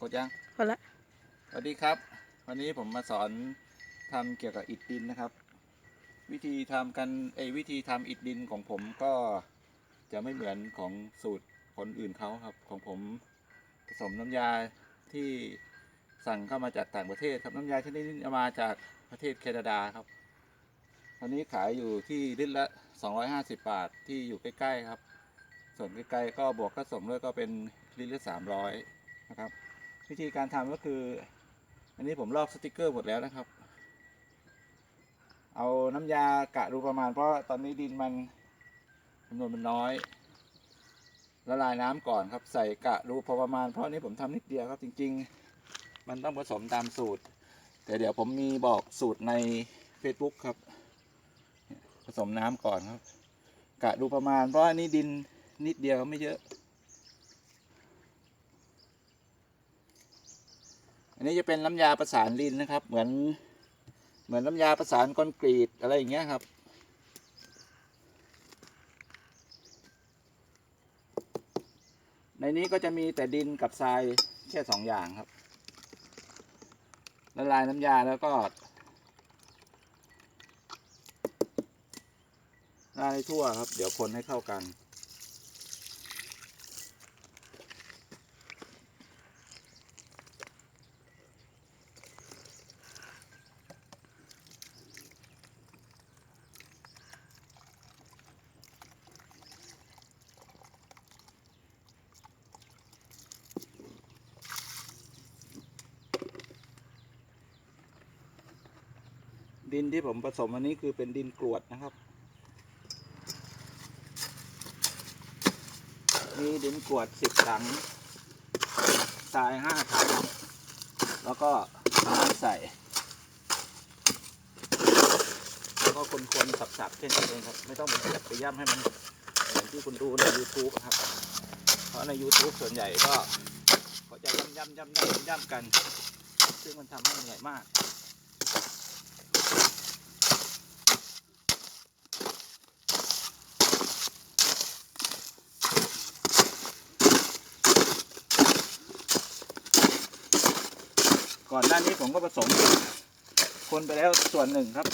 กดยังพอละสวัสดีครับ วันนี้ผมมาสอนทำเกี่ยวกับอิฐดินนะครับ วิธีทำกันเอยวิธีทำอิฐดินของผมก็จะไม่เหมือนของสูตรคนอื่นเขาครับ ของผมผสมน้ำยาที่สั่งเข้ามาจากต่างประเทศครับน้ำยาชนิดนี้มาจากประเทศแคนาดาครับตอนนี้ขายอยู่ที่ลิตรละ 250 บาทที่อยู่ใกล้ ๆ ครับ ส่วนไกลๆก็บวกค่าส่งด้วยก็เป็นลิตรละ 300 นะครับ วิธีการทำก็คือ อันนี้ผมลอกสติกเกอร์หมดแล้วนะครับ เอาน้ำยากะดูประมาณ เพราะตอนนี้ดินมันจำนวนมันน้อยละลายน้ำก่อนครับ ใส่กะดูพอประมาณ เพราะนี้ผมทำนิดเดียวครับจริง ๆ มันต้องผสมตามสูตร แต่เดี๋ยวผมมีบอกสูตรใน Facebook ครับ ผสมน้ำก่อนครับ กะดูประมาณ เพราะอันนี้ดินนิดเดียวไม่เยอะ อันนี้จะเป็นน้ำยาประสานดินนะครับ เหมือนเหมือนน้ำยาประสานคอนกรีตอะไรอย่างเงี้ยครับ ในนี้ก็จะมีแต่ดินกับทรายแค่สองอย่างครับละลายน้ำยาแล้วก็ละลายให้ทั่วครับ เดี๋ยวคนให้เข้ากัน ดินที่ผมผสมอันนี้คือเป็นดินกรวดนะครับ มีดินกรวดสิบถังทรายห้าถังแล้วก็น้ำใส่แล้วก็คนๆสับๆแค่นี้เองครับ ไม่ต้องไปจับไปย่ำให้มันเหมือนที่คุณดูใน YouTube อะครับ เพราะใน YouTube ส่วนใหญ่ก็ก็จะย่ำย่ำย่ำย่ำย่ำกัน ซึ่งมันทำให้เหนื่อยมาก ก่อนหน้านี้ผมก็ผสม คนไปแล้วส่วนหนึ่งครับ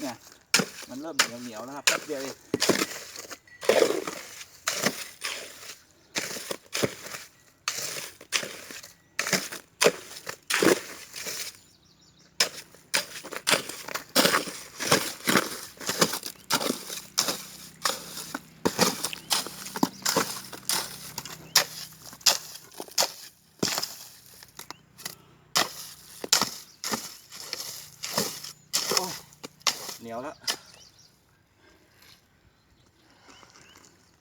เนี่ย มันเริ่มเหนียวเหนียวๆแล้วครับแป๊บเดียวเอง นียวแล้ว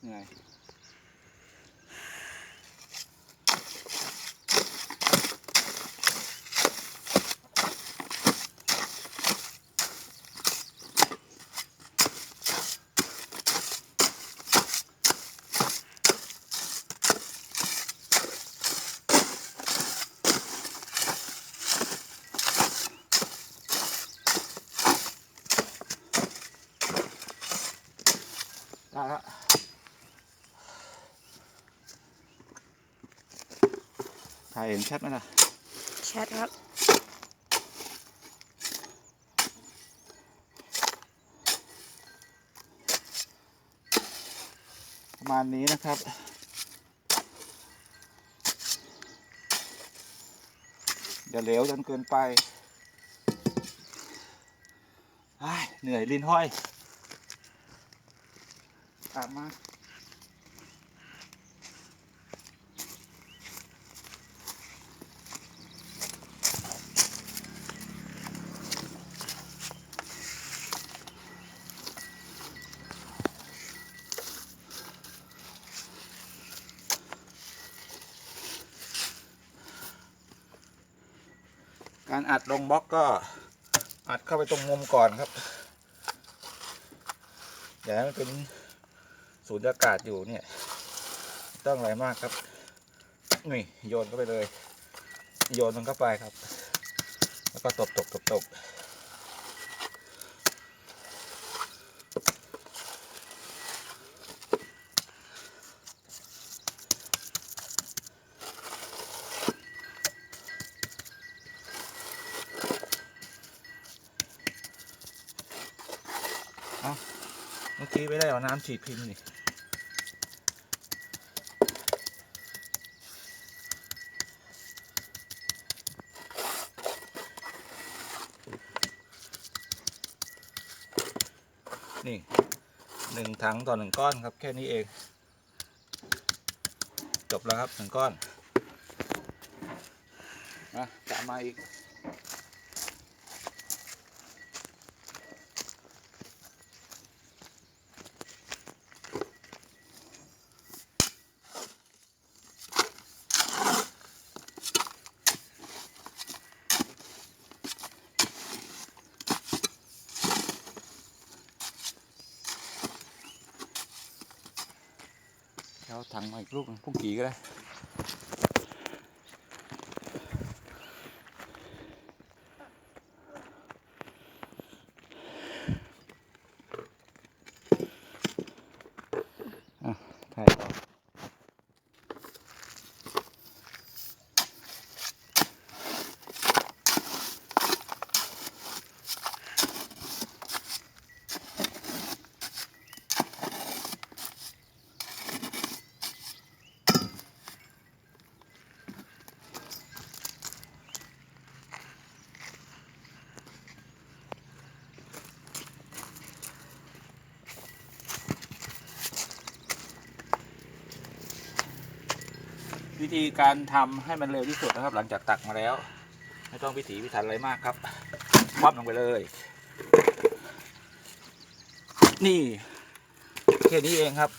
เหนื่อย ได้แล้วถ่ายเห็นชัดไหมล่ะแชทครับ ประมาณนี้นะครับอย่าเหลวจนเกินไปอ้ายเหนื่อยลิ้นห้อยตามมาการอัดลงบล็อกก็อัดเข้าไปตรงมุมก่อนครับ อย่าให้มันเป็น สูญอากาศอยู่เนี่ยต้องอะไรมากครับนี่โยนเข้าไปเลย โยนมันเข้าไปครับ แล้วก็ตบตบตบตบเมื่อกี้ไม่ได้เอาน้ำฉีดพิมพ์นี่ นึ่งถังต่อหนึ่งก้อนครับแค่นี้เอง จบแล้วครับหนึ่งก้อน มาจะมาอีก เอาถังมาอีกลูกพุ่งกี่ก็ได้ ธีการทำให้มันเร็วที่สุดนะครับ หลังจากตักมาแล้ว ไม่ต้องพิถีพิถันอะไรมากครับคว่ำลงไปเลย นี่แค่นี้เองครับ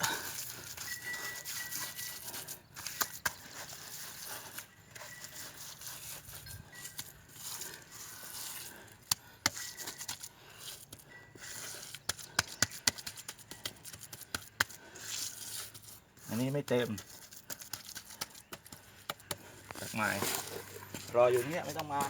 อันนี้ไม่เต็ม มากไม้รออยู่เนี่ยไม่ต้องมา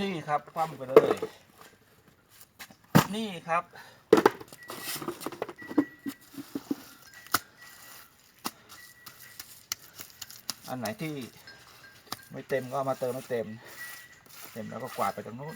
นี่ครับคว่ำไปเลย นี่ครับ อันไหนที่ไม่เต็มก็มาเติมให้เต็ม เต็มแล้วก็กวาดไปตรงนู้น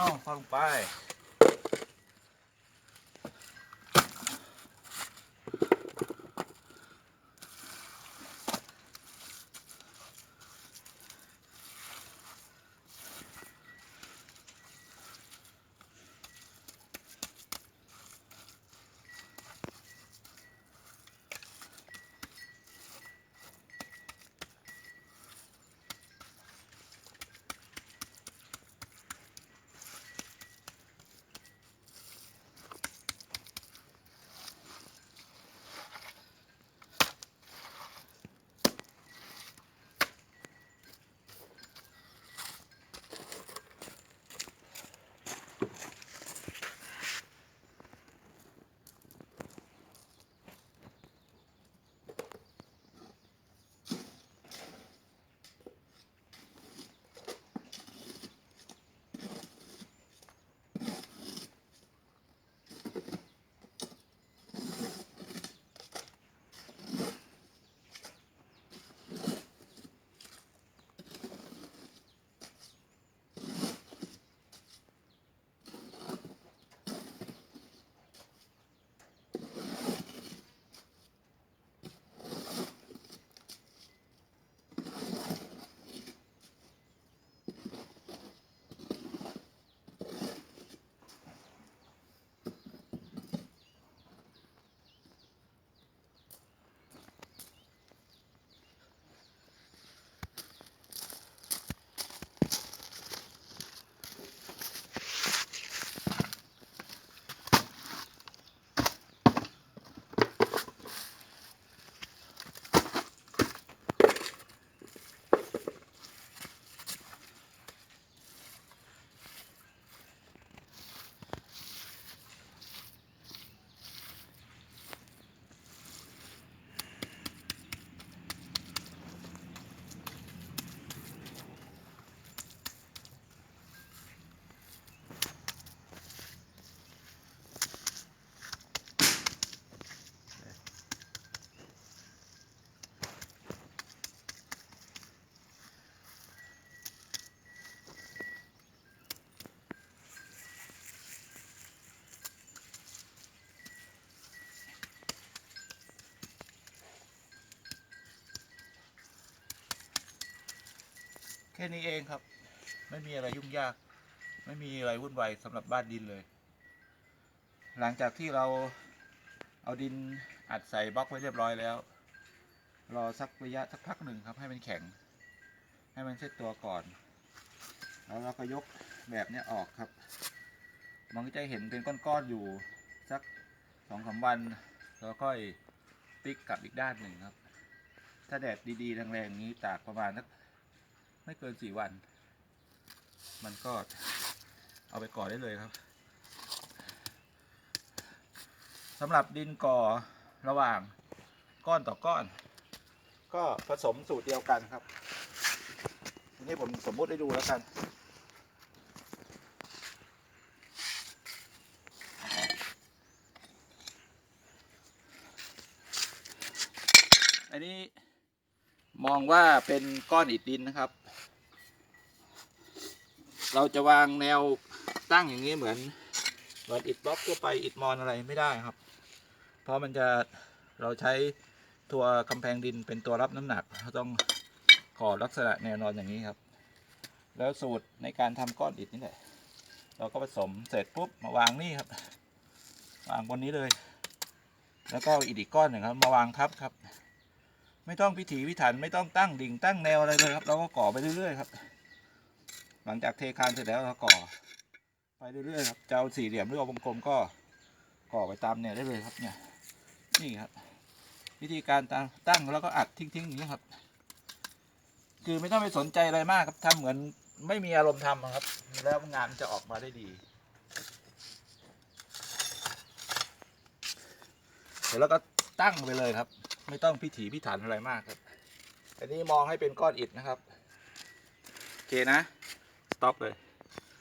เอ้าเข้าลงไป ค่นี้เองครับ ไม่มีอะไรยุ่งยาก ไม่มีอะไรวุ่นวายสำหรับบ้านดินเลย หลังจากที่เราเอาดินอัดใส่บล็อกไว้เรียบร้อยแล้ว รอสักระยะสักพักหนึ่งครับ ให้มันแข็ง ให้มันเซตตัวก่อน แล้วเราก็ยกแบบนี้ออกครับ มันก็จะเห็นเป็นก้อนๆอยู่สักสองสามวันแล้วค่อยพลิกกลับอีกด้านหนึ่งครับ ถ้าแดดดีๆแรงๆนี้ตากประมาณสัก ไม่เกินสี่วัน มันก็เอาไปก่อได้เลยครับสำหรับดินก่อระหว่างก้อนต่อก้อน ก็ผสมสูตรเดียวกันครับทีนี้ผมสมมติให้ดูแล้วกัน อันนี้มองว่าเป็นก้อนอิฐดินนะครับ เราจะวางแนวตั้งอย่างนี้เหมือน เหมือนอิฐบล็อกทั่วไปอิฐมอนอะไรไม่ได้ครับ เพราะมันจะเราใช้ตัวกำแพงดินเป็นตัวรับน้ำหนักเราต้องก่อลักษณะแนวนอนอย่างนี้ครับ แล้วสูตรในการทำก้อนอิฐนี่แหละเราก็ผสมเสร็จปุ๊บมาวางนี่ครับ วางบนนี้เลย แล้วก็อาอิฐอีกก้อนหนึ่งครับ มาวางทับครับ ไม่ต้องพิถีพิถันไม่ต้องตั้งดิ่งตั้งแนวอะไรเลยครับ เราก็ก่อไปเรื่อยๆครับ หลังจากเทคานเสร็จแล้วเราก่อ ไปเรื่อยๆครับจะเอาสี่เหลี่ยมหรือเอาวงกลมก็ก่อไปตามแนวได้เลยครับเนี่ยนี่ครับ วิธีการตั้งตั้งแล้วก็อัดทิ้งๆอย่างนี้ครับ คือไม่ต้องไปสนใจอะไรมากครับทำเหมือนไม่มีอารมณ์ทำครับ แล้วงานจะออกมาได้ดีเดี๋ยวเราก็ตั้งไปเลยครับ ไม่ต้องพิถีพิถันอะไรมากครับ อันนี้มองให้เป็นก้อนอิฐนะครับ โอเคนะ ต็อปเลย